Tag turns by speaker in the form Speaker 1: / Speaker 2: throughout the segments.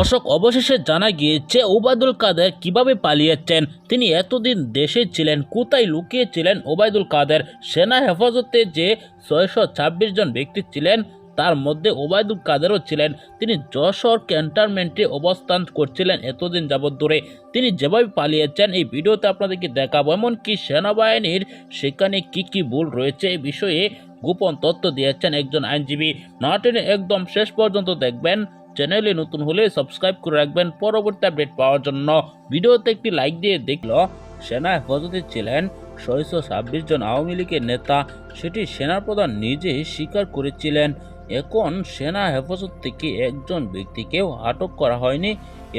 Speaker 1: অশোক অবশেষে জানা গিয়েছে ওবায়দুল কাদের কীভাবে পালিয়েছেন। তিনি এতদিন দেশে ছিলেন, কোথায় লুকিয়েছিলেন ওবায়দুল কাদের? সেনা হেফাজতে যে ছয়শো ছাব্বিশ জন ব্যক্তি ছিলেন, তার মধ্যে ওবায়দুল কাদেরও ছিলেন। তিনি যশোর ক্যান্টনমেন্টে অবস্থান করছিলেন এতদিন যাবৎ ধরে। তিনি যেভাবে পালিয়েছেন, এই ভিডিওতে আপনাদেরকে দেখাবো। এমনকি সেনাবাহিনীর সেখানে কি কি ভুল রয়েছে এই বিষয়ে গোপন তথ্য দিয়েছেন একজন আইনজীবী। না টেনে একদম শেষ পর্যন্ত দেখবেন। চ্যানেলে নতুন হলে সাবস্ক্রাইব করে রাখবেন। পরবর্তী আপডেট পাওয়ার জন্য ভিডিওতে একটি লাইক দিয়ে দেখল, সেনা হেফাজতে ছিলেন ছয়শো ছাব্বিশ জন আওয়ামী লীগের নেতা। সেটি সেনাপ্রধান নিজে স্বীকার করেছিলেন। এখন সেনা হেফাজত থেকে একজন ব্যক্তিকেও আটক করা হয়নি।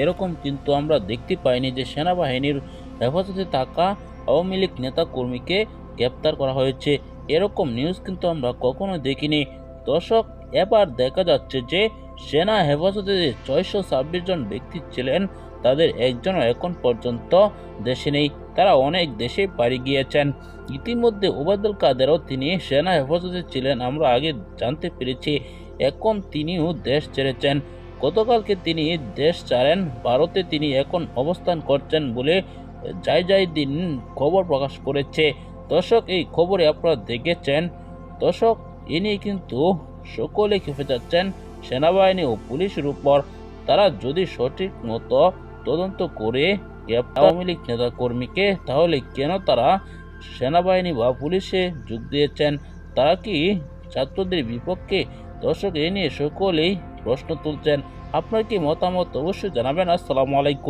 Speaker 1: এরকম কিন্তু আমরা দেখতে পাইনি যে সেনাবাহিনীর হেফাজতে থাকা আওয়ামী লীগ নেতা কর্মীকে গ্রেপ্তার করা হয়েছে। এরকম নিউজ কিন্তু আমরা কখনো দেখিনি। দর্শক এবার দেখা যাচ্ছে যে সেনা হেফাজতে যে ছয়শো ছাব্বিশ জন ব্যক্তি ছিলেন, তাদের একজনও এখন পর্যন্ত দেশে নেই। তারা অনেক দেশে পাড়ি গিয়েছেন। ইতিমধ্যে ওবায়দুল কাদেরও তিনি সেনা হেফাজতে ছিলেন, আমরা আগে জানতে পেরেছি। এখন তিনিও দেশ ছেড়েছেন। গতকালকে তিনি দেশ ছাড়েন, ভারতে তিনি এখন অবস্থান করছেন বলে যাই যাই দিন খবর প্রকাশ করেছে। দর্শক, এই খবরে আপনারা দেখেছেন, দর্শক এ নিয়ে কিন্তু সকলে খেপে যাচ্ছেন। সেনাবাহিনী ও পুলিশের উপর তারা যদি সঠিক মতো তদন্ত করে আওয়ামী লীগ নেতা কর্মীকে তাহলে কেন তারা সেনাবাহিনী বা পুলিশে যোগ দিয়েছেন? তারা কি ছাত্রদের বিপক্ষে দর্শক এ নিয়ে সকলেই প্রশ্ন তুলছেন? আপনার কি মতামত অবশ্যই জানাবেন। আসসালামু আলাইকুম।